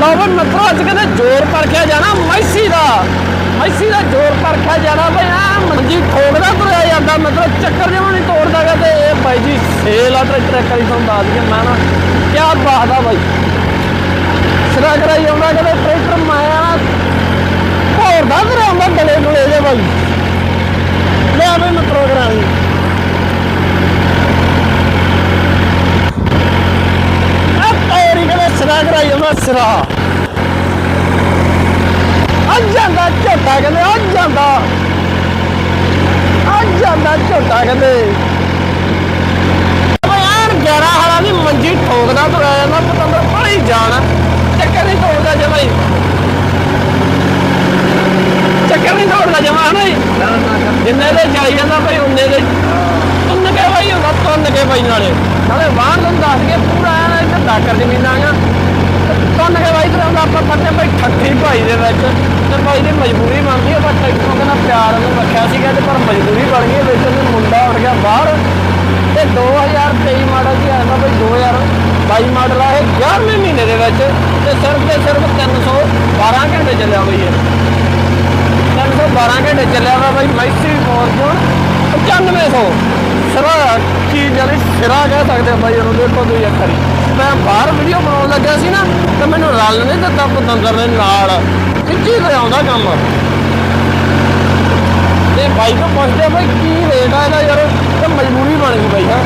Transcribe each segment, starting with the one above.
ਲਓ ਵੀ ਅੱਜ ਕਹਿੰਦੇ ਜ਼ੋਰ ਪਰਖਿਆ ਜਾਣਾ ਮੈਸੀ ਦਾ। ਮੈਸੀ ਦਾ ਜ਼ੋਰ ਪਰਖਿਆ ਜਾਣਾ ਬਈ ਆ ਮੰਜੀ ਠੋਕਦਾ ਤੁਰਿਆ ਜਾਂਦਾ, ਮਤਲਬ ਚੱਕਰ ਜਿਹਾ ਨਹੀਂ ਤੋੜਦਾਗਾ ਤੇ ਇਹ ਬਾਈ ਜੀ ਸੇਲ ਆ ਟਰੈਕਟਰ, ਇੱਕ ਤੁਹਾਨੂੰ ਦੱਸ ਦਈਏ ਮੈਂ ਨਾ ਕੀ ਬਾਤ ਆ ਬਾਈ। ਸਿਰਾ ਕਰਾਈ ਆਉਂਦਾ ਕਹਿੰਦੇ ਟਰੈਕਟਰ ਮਾਇਆ ਘੋਰਦਾ ਤੁਰਿਆ ਆਉਂਦਾ ਗਲੇ ਗੁਲੇ ਜੇ ਬਾਈ। ਲੈ ਬਈ ਮਿੱਤਰੋ ਕਰਾਂ ਦੀ ਆ ਤੇਰੀ ਕਹਿੰਦੇ ਸਿਰਾ ਅੱਜ ਜਾਂਦਾ ਝੋਟਾ ਕਹਿੰਦੇ, ਅੱਜ ਜਾਂਦਾ। ਅੱਜ ਜਾਂਦਾ ਝੋਟਾ ਕਹਿੰਦੇ। ਯਾਰ 11 ਹਾਲਾ ਦੀ ਮੰਜੀ ਠੋਕਦਾ ਤੁਰਿਆ ਜਾਂਦਾ ਪਤੰਦਰ ਬੜੀ ਜਾਣ। ਚੱਕਰ ਨਹੀਂ ਤੋੜਦਾ ਜਮਾ ਹੀ ਚੱਕਰ ਨਹੀਂ ਤੋੜਦਾ ਜਮਾ ਨਹੀਂ ਜਿੰਨੇ ਦੇ ਜਾਈ ਜਾਂਦਾ ਭਾਈ ਉਹਨੇ ਦੇ। ਤੁੰਨ ਕੇ ਭਾਈ ਹੁੰਦਾ ਤੁੰਨ ਕੇ ਭਾਈ ਨਾਲੇ। ਨਾਲੇ ਬਾਹਰ ਨੂੰ ਦੱਸ ਕੇ ਪੂਰਾ ਐਨ ਇੱਥੇ ਡਾਕਰ ਜ਼ਮੀਨਾਂ ਆ। ਤੁੰਨ ਕੇ ਭਾਈ ਤੇ ਆਉਂਦਾ ਆਪਾਂ ਪੱਤੇ ਭਾਈ ਠੱਠੀ ਭਾਈ ਦੇ ਵਿੱਚ। ਤੇ ਭਾਈ ਦੀ ਮਜਬੂਰੀ ਬਣ ਗਈ ਬਟ ਟੈਕਟਰੋਂ ਕਹਿੰਦਾ ਪਿਆਰ ਨੂੰ ਰੱਖਿਆ ਸੀਗਾ ਤੇ ਪਰ ਮਜਬੂਰੀ ਬਣ ਗਈ ਵਿੱਚ ਉਹਦੇ ਮੁੰਡਾ ਉੱਠ ਗਿਆ ਬਾਹਰ। ਤੇ 2023 ਮਾਡਲ ਜੀ ਆਇਆ ਭਾਈ 2022 ਮਾਡਲ ਆ ਇਹ 11ਵੇਂ ਮਹੀਨੇ ਦੇ ਵਿੱਚ। ਤੇ ਸਿਰਫ ਤੇ ਸਿਰਫ 312 ਘੰਟੇ ਚੱਲਿਆ ਬਈ ਇਹ। 312 ਘੰਟੇ ਚੱਲਿਆ ਵਾ ਬਾਈ ਮੈਸੀ ਫੋਰਚੂਨ 9500 ਸਿਰਾ ਕੀ ਜਾਨੀ ਸਿਰਾ ਕਹਿ ਸਕਦੇ ਆ ਬਾਈ ਇਹਨੂੰ ਦੇਖੋ ਤੁਸੀਂ ਅੱਖਰੀ ਮੈਂ ਬਾਹਰ ਵੀਡੀਓ ਬਣਾਉਣ ਲੱਗਿਆ ਸੀ ਨਾ, ਤੇ ਮੈਨੂੰ ਰਲ ਨਹੀਂ ਦਿੱਤਾ ਪਤੰਦਰ ਦੇ ਨਾਲ। ਖਿੱਚੀ ਤੇ ਆਉਂਦਾ ਕੰਮ। ਤੇ ਬਾਈ ਨੂੰ ਪੁੱਛਦੇ ਆ ਕੀ ਰੇਟ ਆ ਇਹਦਾ ਯਾਰ? ਤੇ ਮਜਬੂਰੀ ਬਣ ਗਈ ਬਾਈ ਹਾਂ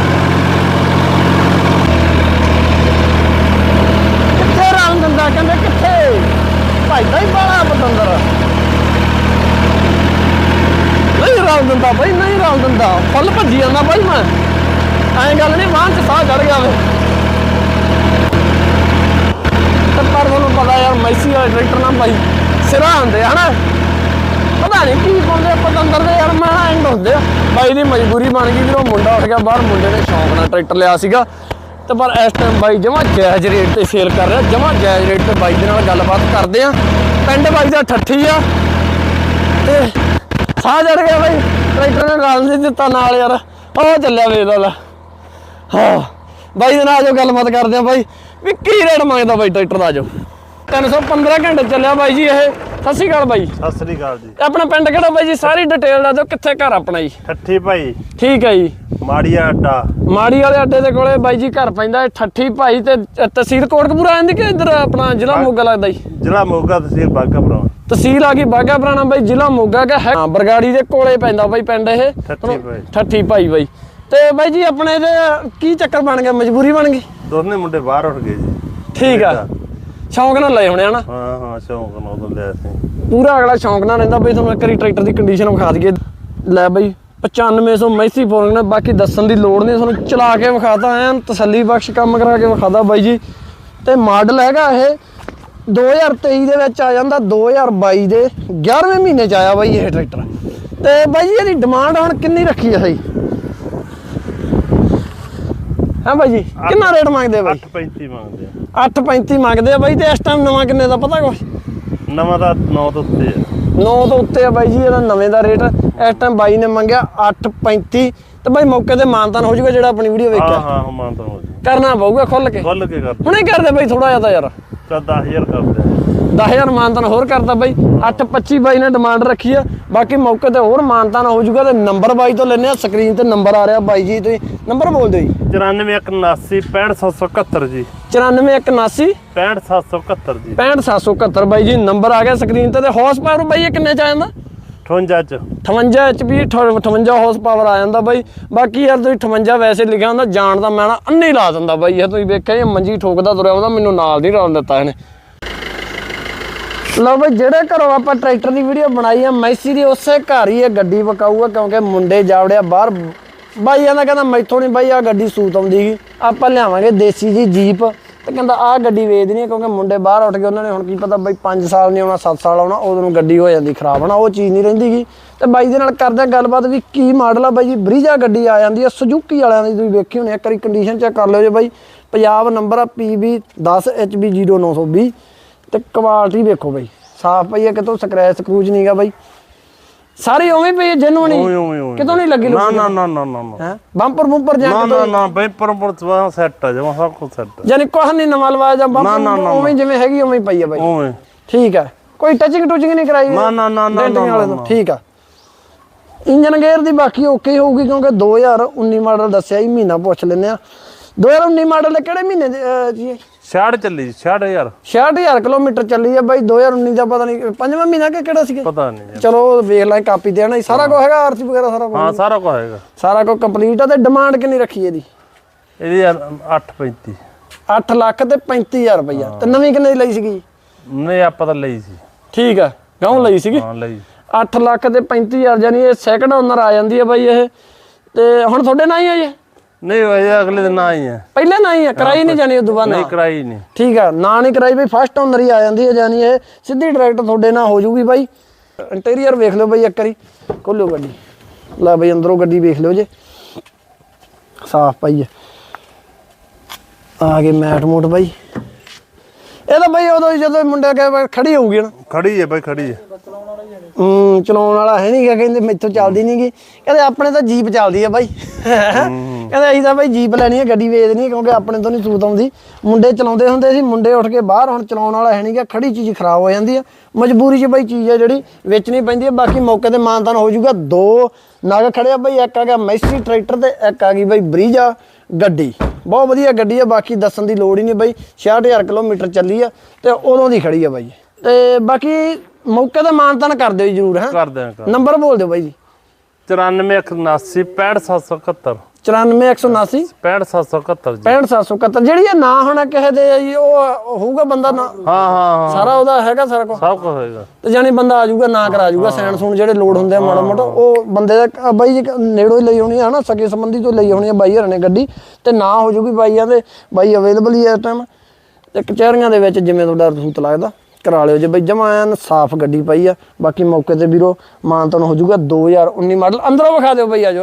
ਕਿੱਥੇ ਰਲ ਦਿੰਦਾ? ਕਹਿੰਦੇ ਕਿੱਥੇ? ਭਾਈ ਦਾ ਹੀ ਬਾਲਾ ਪਤੰਦਰ। ਨਹੀਂ ਰਲ ਦਿੰਦਾ ਬਾਈ, ਨਹੀਂ ਰਲ ਦਿੰਦਾ। ਫੁੱਲ ਭੱਜੀ ਜਾਂਦਾ ਬਾਈ ਮੈਂ। ਐਂ ਗੱਲ ਨਹੀਂ ਮਾਂ ਚ ਸਾਹ ਚੜ ਗਿਆ ਵੇ ਤੇ ਪਰ ਤੁਹਾਨੂੰ ਪਤਾ ਯਾਰ, ਮੈਸੀ ਵਾਲੇ ਟਰੈਕਟਰ ਨਾਲ ਬਾਈ ਸਿਰਾ ਹੁੰਦੇ ਹਨਾ? ਪਤਾ ਨਹੀਂ ਕੀ ਪਾਉਂਦੇ ਪਤੰਦਰ ਦੇ ਯਾਰ, ਮੈਂ ਐਂਡ ਹੁੰਦੇ ਬਾਈ ਦੀ ਮਜਬੂਰੀ ਬਣ ਗਈ ਵੀ ਮੁੰਡਾ ਉੱਠ ਗਿਆ, ਬਾਹਰ ਮੁੰਡੇ ਨੇ ਸ਼ੌਂਕ ਨਾਲ ਟਰੈਕਟਰ ਲਿਆ ਸੀਗਾ। ਤੇ ਪਰ ਇਸ ਟਾਈਮ ਬਾਈ ਜਮਾ ਜਾਇਜ਼ ਰੇਟ ਤੇ ਸੇਲ ਕਰ ਰਿਹਾ, ਜਮਾ ਜਾਇਜ਼ ਰੇਟ ਤੇ ਬਾਈ ਦੇ ਨਾਲ ਗੱਲਬਾਤ ਕਰਦੇ ਆ। ਪਿੰਡ ਬਾਈ ਦਾ ਠੱਠੀ ਆ। ਤੇ ਸਾਹ ਚੜ ਗਿਆ ਬਾਈ ਟਰੈਕਟਰ ਨੇ ਰਲ ਨਹੀਂ ਦਿੱਤਾ ਨਾਲ ਯਾਰ। ਉਹ ਚੱਲਿਆ ਵੇ ਨਾਲ ਹਾਂ। ਬਾਈ ਦੇ ਨਾਲ ਜੋ ਗੱਲਬਾਤ ਕਰਦੇ ਆ ਬਾਈ। ਵੀ ਕੀ ਰੇਟ ਮੰਗਦਾ ਬਾਈ ਟਰੈਕਟਰ ਦਾ ਜੋ 315 ਘੰਟੇ ਚੱਲਿਆ ਬਾਈ ਜੀ ਇਹ। ਸਤਿ ਸ਼੍ਰੀ ਅਕਾਲ ਬਾਈ। ਸਤਿ ਸ੍ਰੀ ਅਕਾਲ ਜੀ। ਆਪਣਾ ਪਿੰਡ ਕਿਹੜਾ ਬਾਈ ਜੀ? ਸਾਰੀ ਡਿਟੇਲ ਦੱਸ ਦਿਓ ਕਿੱਥੇ ਘਰ ਆਪਣਾ ਜੀ? ਠੱਠੀ ਭਾਈ। ਠੀਕ ਹੈ ਜੀ। ਮਾੜੀਆ ਅੱਡਾ ਮਾੜੀ ਵਾਲੇ ਅੱਡੇ ਦੇ ਕੋਲੇ ਬਾਈ ਜੀ ਘਰ ਪੈਂਦਾ ਹੈ ਠੱਠੀ ਭਾਈ ਤੇ ਤਹਿਸੀਲ ਕੋਟਕਪੂਰਾ ਆਂਦੀ ਕਿ ਇੱਧਰ ਆਪਣਾ ਜ਼ਿਲ੍ਹਾ ਮੋਗਾ ਲੱਗਦਾ ਜੀ? ਜ਼ਿਲ੍ਹਾ ਮੋਗਾ ਤਹਿਸੀਲ ਬਾਗਾ ਪੁਰਾਣਾ ਤਹਿਸੀਲ ਆ ਗਈ ਬਾਗਾ ਪੁਰਾਣਾ ਬਾਈ ਜ਼ਿਲ੍ਹਾ ਮੋਗਾ ਕਾ ਹੈ। ਹਾਂ, ਬਰਗਾੜੀ ਦੇ ਕੋਲੇ ਪੈਂਦਾ ਬਾਈ ਪਿੰਡ ਇਹ। ਠੱਠੀ ਭਾਈ। ਠੱਠੀ ਭਾਈ ਬਾਈ। ਤੇ ਬਾਈ ਜੀ ਆਪਣੇ ਇਹਦੇ ਕੀ ਚੱਕਰ ਬਣ ਗਿਆ? ਮਜਬੂਰੀ ਬਣ ਗਈ? ਦੋਨੇ ਮੁੰਡੇ ਬਾਹਰ ਉੱਠ ਗਏ ਜੀ। ਠੀਕ ਆ। ਸ਼ੌਂਕ ਨਾਲ ਲਏ ਹੋਣੇ ਹਨਾ ਹਾਂ ਹਾਂ ਸ਼ੌਂਕ ਨਾਲ ਉਦੋਂ ਲਿਆ ਸੀ। ਪੂਰਾ ਅਗਲਾ ਸ਼ੌਂਕ ਨਾਲ ਰਹਿੰਦਾ। ਬਈ ਤੁਹਾਨੂੰ ਇੱਕ ਵਾਰੀ ਟਰੈਕਟਰ ਦੀ ਕੰਡੀਸ਼ਨ ਵਿਖਾ ਦਈਏ। ਲੈ ਬਈ 9500 ਮੈਸੀ ਫੋਰਗ ਨੇ। ਬਾਕੀ ਦੱਸਣ ਦੀ ਲੋੜ ਨਹੀਂ। ਤੁਹਾਨੂੰ ਚਲਾ ਕੇ ਵਿਖਾਤਾ ਐਨ ਤਸੱਲੀ ਬਖਸ਼ ਕੰਮ ਕਰਾ ਕੇ ਵਿਖਾਦਾ ਬਾਈ ਜੀ। ਤੇ ਮਾਡਲ ਹੈਗਾ ਇਹ। 2023 ਦੇ ਵਿੱਚ ਆ ਜਾਂਦਾ। 2022 ਦੇ 11ਵੇਂ ਮਹੀਨੇ ਚ ਆਇਆ ਬਾਈ ਇਹ ਟਰੈਕਟਰ। ਤੇ ਬਾਈ ਜੀ ਇਹਦੀ ਡਿਮਾਂਡ ਹੁਣ ਕਿੰਨੀ ਰੱਖੀ ਹੈ ਸਹੀ? ਹਾਂ ਬਾਈ ਜੀ? ਕਿੰਨਾ ਰੇਟ ਮੰਗਦੇ ਆ ਬਾਈ? 835 ਮੰਗਦੇ ਆ। 835 ਮੰਗਦੇ ਆ ਬਾਈ ਤੇ ਇਸ ਟਾਈਮ ਨਵਾਂ ਕਿੰਨੇ ਦਾ ਪਤਾ ਕੁਛ? ਨਵਾਂ ਦਾ 9 ਤੋਂ ਉੱਤੇ ਆ। 9 ਤੋਂ ਉੱਤੇ ਆ ਬਾਈ ਜੀ ਇਹਦਾ ਨਵੇਂ ਦਾ ਰੇਟ ਇਸ ਟਾਈਮ ਬਾਈ ਨੇ ਮੰਗਿਆ 8.35 ਤੇ ਬਾਈ ਮੌਕੇ ਤੇ ਮਾਨਤਾਨ ਹੋ ਜਾਊਗਾ ਜਿਹੜਾ ਆਪਣੀ ਵੀਡੀਓ ਵੇਖਿਆ। ਹਾਂ ਹਾਂ ਮਾਨ ਤਾਂ ਹੋ ਜੀ ਕਰਨਾ ਪਊਗਾ ਖੁੱਲ ਕੇ। ਖੁੱਲ ਕੇ ਕਰ ਹੁਣੇ ਕਰਦੇ ਬਾਈ ਥੋੜਾ ਜਿਹਾ ਤਾਂ ਯਾਰ। ਤਾਂ 10000 ਕਰਦੇ ਆ 10000 ਮਾਨਤਾਨ ਹੋਰ ਕਰਦਾ ਬਾਈ। 8.25 ਬਾਈ ਨੇ ਡਿਮਾਂਡ ਰੱਖੀ ਆ। ਬਾਕੀ ਮੌਕੇ ਤੇ ਹੋਰ ਮਾਨਤਾਨ ਹੋ ਜਾਊਗਾ ਤੇ ਨੰਬਰ ਬਾਈ ਤੋਂ ਲੈਨੇ ਆ। ਸਕਰੀਨ ਤੇ ਨੰਬਰ ਆ ਰਿਹਾ ਬਾਈ ਜੀ ਤੁਸੀਂ ਨੰਬਰ ਬੋਲ ਦਿਓ ਜੀ। 94 65771 ਜੀ। 94179 65771 ਜੀ। 65771 ਬਾਈ ਜੀ ਨੰਬਰ ਆ ਗਿਆ ਸਕਰੀਨ ਤੇ ਤੇ ਹਾਰਸ ਪਾਵਰ ਬਾਈ ਇਹ ਕਿੰਨੇ ਚ ਆ ਜਾਂਦਾ? 58 ਚ। 58 HP 58 ਹਾਰਸ ਪਾਵਰ ਆ ਜਾਂਦਾ ਬਾਈ। ਬਾਕੀ ਯਾਰ ਤੁਸੀਂ 58 ਵੈਸੇ ਲਿਖਿਆ ਹੁੰਦਾ, ਜਾਣ ਦਾ ਮੈਂ ਨਾ ਅੰਨੇ ਲਾ ਦਿੰਦਾ ਬਾਈ। ਇਹ ਤੁਸੀਂ ਵੇਖਿਆ ਇਹ ਮੰਜੀ ਠੋਕਦਾ ਤੁਰਿਆ ਉਹਦਾ ਮੈਨੂੰ ਨਾਲ ਨਹੀਂ ਰਲ ਦਿੱਤਾ ਇਹਨੇ। ਲਓ ਬਈ, ਜਿਹੜੇ ਘਰੋਂ ਆਪਾਂ ਟਰੈਕਟਰ ਦੀ ਵੀਡੀਓ ਬਣਾਈ ਆ, ਮੈਸੀ ਦੀ ਉਸੇ ਘਰ ਹੀ ਇਹ ਗੱਡੀ ਵਕਾਊਗਾ, ਕਿਉਂਕਿ ਮੁੰਡੇ ਜਾਵੜਿਆ ਬਾਹਰ। ਬਾਈ ਇਹਨਾਂ ਕਹਿੰਦਾ, ਮੈਥੋਂ ਨਹੀਂ ਬਾਈ ਆ ਗੱਡੀ ਸੂਤ ਆਉਂਦੀ ਆਪਾਂ ਲਿਆਵਾਂਗੇ ਦੇਸੀ ਜੀ ਜੀਪ। ਤੇ ਕਹਿੰਦਾ ਆਹ ਗੱਡੀ ਵੇਚ ਦੇਣੀ ਆ ਕਿਉਂਕਿ ਮੁੰਡੇ ਬਾਹਰ ਉੱਠ ਗਏ ਉਹਨਾਂ ਨੇ ਹੁਣ ਕੀ ਪਤਾ ਬਈ 5 ਸਾਲ ਨਹੀਂ ਆਉਣਾ 7 ਸਾਲ ਆਉਣਾ ਉਦੋਂ ਨੂੰ ਗੱਡੀ ਹੋ ਜਾਂਦੀ ਖਰਾਬ ਹਨਾ ਉਹ ਚੀਜ਼ ਨਹੀਂ ਰਹਿੰਦੀਗੀ ਤੇ ਬਾਈ ਦੇ ਨਾਲ ਕਰਦੇ ਗੱਲਬਾਤ ਵੀ ਕੀ ਮਾਡਲ ਆ ਬਾਈ ਜੀ ਬਰੀਜਾ ਗੱਡੀ ਆ ਜਾਂਦੀ ਆ ਸੁਜ਼ੂਕੀ ਵਾਲਿਆਂ ਦੀ ਤੁਸੀਂ ਵੇਖੀ ਹੋਣੀ ਆ, ਇੱਕ ਵਾਰੀ ਕੰਡੀਸ਼ਨ ਚੈੱਕ ਕਰ ਲਿਓ ਜੇ ਬਾਈ ਪੰਜਾਬ ਨੰਬਰ ਆ PB 10 HB 0920 ਤੇ ਕੁਆਲਿਟੀ ਵੇਖੋ ਬਾਈ ਸਾਫ਼ ਪਈ ਆ ਕਿਤੋਂ ਸਕ੍ਰੈਚ ਸਕਰੂਜ ਨਹੀਂਗਾ ਬਾਈ। ਸਾਰੀ ਉਵੇਂ ਹੀ। ਉਵੇਂ ਉਵੇਂ ਕਿਤੋਂ ਨਹੀਂ ਲੱਗੀ ਨਾ ਨਾ ਨਾ ਨਾ ਨਾ ਹੈ? ਬੰਪਰ ਬੰਪਰ ਜਾਂ ਨਾ ਨਾ ਨਾ ਬਈ ਪਰਪਰ ਸਵਾ ਸੈੱਟ ਆ ਜਮਾ ਸਭ ਕੁਝ ਸੈੱਟ ਯਾਨੀ ਕੁਛ ਨਹੀਂ ਨਵਾਂ ਲਵਾਇਆ ਜਾਂ ਬੰਪਰ ਉਵੇਂ ਜਿਵੇਂ ਹੈਗੀ ਉਵੇਂ ਹੀ ਪਈ ਆ ਬਾਈ। ਉਵੇਂ। ਠੀਕ ਹੈ ਕੋਈ ਟਚਿੰਗ ਟੁਚਿੰਗ ਨਹੀਂ ਕਰਾਈ ਨਾ ਨਾ ਨਾ ਨਾ ਨਾ ਠੀਕ ਆ। ਇੰਜਨ ਗੇਅਰ ਦੀ ਬਾਕੀ ਓਕੇ ਹੋਊਗੀ ਕਿਉਂਕਿ 2019 ਮਾਡਲ ਦੱਸਿਆ ਹੀ ਮਹੀਨਾ ਪੁੱਛ ਲੈਂਦੇ ਆ। 2019 ਮਾਡਲ ਕਿਹੜੇ ਮਹੀਨੇ ਦੇ, ਜੀ? ਛਾੜ ਚੱਲੀ 66000 66000 ਕਿਲੋਮੀਟਰ ਚੱਲੀ ਆ ਬਾਈ 2019 ਦਾ ਪਤਾ ਨਹੀਂ ਪੰਜਵਾਂ ਮਹੀਨਾ ਕਿ ਕਿਹੜਾ ਸੀਗਾ? ਪਤਾ ਨਹੀਂ। ਚਲੋ ਵੇਖ ਲੈ ਕਾਪੀ ਦੇਣਾ ਸਾਰਾ ਕੁਝ ਹੈਗਾ ਆਰਸੀ ਵਗੈਰਾ ਸਾਰਾ ਕੁਝ ਹਾਂ ਸਾਰਾ ਕੁਝ ਹੈਗਾ। ਸਾਰਾ ਕੁਝ ਕੰਪਲੀਟ ਆ ਤੇ ਡਿਮਾਂਡ ਕਿੰਨੀ ਰੱਖੀ ਇਹਦੀ? ਇਹਦੀ 835 8 ਲੱਖ ਤੇ 35000 ਰੁਪਈਆ। ਤੇ ਨਵੀਂ ਕਿੰਨੇ ਦੀ ਲਈ ਸੀਗੀ? ਨਹੀਂ ਆਪਾਂ ਤਾਂ ਲਈ ਸੀ। ਠੀਕ ਆ ਗਾਉਂ ਲਈ ਸੀਗੀ? ਹਾਂ ਲਈ। 8 ਲੱਖ ਤੇ 35000 ਜਾਨੀ ਇਹ ਸੈਕੰਡ ਓਨਰ ਆ ਜਾਂਦੀ ਹੈ ਬਾਈ ਇਹ। ਤੇ ਹੁਣ ਤੁਹਾਡੇ ਨਾਲ ਹੀ ਆ ਜੀ? ਨਹੀਂ ਇਹ ਅਗਲੇ ਦਿਨ ਆਈ ਹੈ ਪਹਿਲੇ ਨਾਲ ਹੀ ਆ ਕਰਾਈ ਨਹੀਂ ਜਾਣੀ ਉਦੋਂ ਬਾਅਦ ਨਹੀਂ ਨਾ ਕਰਾਈ ਨਹੀਂ। ਠੀਕ ਆ ਨਾ ਨਹੀਂ ਕਰਾਈ ਬਈ ਫਸਟ ਓਨਰ ਹੀ ਆ ਜਾਂਦੀ ਹੈ ਜਾਨੀ ਇਹ ਸਿੱਧੀ ਡਾਇਰੈਕਟ ਤੁਹਾਡੇ ਨਾਲ ਹੋ ਜੂਗੀ ਬਾਈ। ਇੰਟੀਰੀਅਰ ਵੇਖ ਲਓ ਬਾਈ ਇੱਕ ਵਾਰੀ ਖੋਲੋ ਗੱਡੀ। ਲੈ ਬਾਈ ਅੰਦਰੋਂ ਗੱਡੀ ਵੇਖ ਲਿਓ ਜੇ। ਸਾਫ਼ ਪਈ ਹੈ ਆ ਗਏ ਮੈਟ ਮੋਟ ਬਾਈ। ਇਹ ਤਾਂ ਬਾਈ ਉਦੋਂ ਹੀ ਜਦੋਂ ਮੁੰਡੇ ਕਹੇ ਖੜੀ ਹੋਊਗੀ ਨਾ। ਖੜੀ ਹੈ ਬਈ ਖੜੀ ਹੈ ਹੂੰ ਚਲਾਉਣ ਵਾਲਾ ਹੈ ਨਹੀਂ ਕਹਿੰਦੇ ਮੈਥੋਂ ਚੱਲਦੀ ਨਹੀਂਗੀ ਕਹਿੰਦੇ ਆਪਣੇ ਤਾਂ ਜੀਪ ਚੱਲਦੀ ਆ ਬਾਈ। ਕਹਿੰਦੇ ਅਸੀਂ ਤਾਂ ਬਾਈ ਜੀਪ ਲੈਣੀ ਹੈ ਗੱਡੀ ਵੇਚਣੀ ਹੈ ਕਿਉਂਕਿ ਆਪਣੇ ਤੋਂ ਨਹੀਂ ਸੂਤ ਆਉਂਦੀ। ਮੁੰਡੇ ਚਲਾਉਂਦੇ ਹੁੰਦੇ ਸੀ ਮੁੰਡੇ ਉੱਠ ਕੇ ਬਾਹਰ ਹੁਣ ਚਲਾਉਣ ਵਾਲਾ ਹੈ ਨਹੀਂਗਾ ਖੜੀ ਚੀਜ਼ ਖਰਾਬ ਹੋ ਜਾਂਦੀ ਆ। ਮਜਬੂਰੀ 'ਚ ਬਾਈ ਚੀਜ਼ ਆ ਜਿਹੜੀ ਵੇਚਣੀ ਪੈਂਦੀ ਹੈ ਬਾਕੀ ਮੌਕੇ ਤੇ ਮਾਨਤਾਨ ਹੋ ਜਾਊਗਾ। ਦੋ ਨਗ ਖੜੇ ਆ ਬਾਈ ਇੱਕ ਆ ਗਿਆ ਮੈਸੀ ਟਰੈਕਟਰ ਤੇ ਇੱਕ ਆ ਗਈ ਬਾਈ ਬਰੀਜਾ ਗੱਡੀ। ਬਹੁਤ ਵਧੀਆ ਗੱਡੀ ਆ ਬਾਕੀ ਦੱਸਣ ਦੀ ਲੋੜ ਹੀ ਨਹੀਂ ਬਾਈ 66000 ਕਿਲੋਮੀਟਰ ਚੱਲੀ ਆ ਤੇ ਉਦੋਂ ਦੀ ਖੜੀ ਆ ਬਾਈ। ਤੇ ਬਾਕੀ ਮੌਕੇ ਤੇ ਮਾਨਤਾਨ ਕਰ ਦਿਓ ਜ਼ਰੂਰ ਹੈ। ਕਰ ਦਿਆਂ ਨੰਬਰ ਬੋਲ ਦਿਓ ਬਾਈ ਜੀ। 94 65771 94179 65771 ਜੀ। 65771 ਜਿਹੜੀ ਇਹ ਨਾ ਹੋਣਾ ਕਿਸੇ ਦੇ ਆ ਜੀ ਉਹ ਹੋਊਗਾ ਬੰਦਾ ਨਾ? ਹਾਂ ਹਾਂ ਹਾਂ। ਸਾਰਾ ਉਹਦਾ ਹੈਗਾ ਸਾਰਾ ਕੁਝ ਸਭ ਕੁਝ ਹੋਏਗਾ ਤੇ ਜਾਨੀ ਬੰਦਾ ਆ ਜਾਊਗਾ ਨਾ ਕਰਾ ਜਾਊਗਾ ਸੈਨ ਸੂਨ ਜਿਹੜੇ ਲੋਡ ਹੁੰਦੇ ਆ ਮਾੜਾ ਮੋਟਾ ਉਹ ਬੰਦੇ ਦਾ ਬਾਈ ਜੀ ਨੇੜੋਂ ਹੀ ਲਈ ਹੋਣੀ ਆ ਹਨਾ ਸਕੇ ਸੰਬੰਧੀ ਤੋਂ ਲਈ ਹੋਣੀ ਆ ਬਾਈ ਹਰਾਂ ਨੇ ਗੱਡੀ ਤੇ ਨਾ ਹੋ ਜੂਗੀ ਬਾਈਆਂ ਦੇ ਬਾਈ ਅਵੇਲੇਬਲ ਹੀ ਇਸ ਟਾਈਮ ਤੇ ਕਚਹਿਰੀਆਂ ਦੇ ਵਿੱਚ ਜਿਵੇਂ ਤੁਹਾਡਾ ਰਸੂਤ ਲੱਗਦਾ ਕਰਾ ਲਿਓ ਜੇ ਬਈ ਜਮਾ ਐਨ ਸਾਫ਼ ਗੱਡੀ ਪਈ ਆ ਬਾਕੀ ਮੌਕੇ ਤੇ ਵੀਰੋ ਮਾਨਤਨ ਹੋ ਜੂਗਾ 2019 ਮਾਡਲ ਅੰਦਰੋਂ ਵਿਖਾ ਦਿਓ ਬਈ ਆਜੋ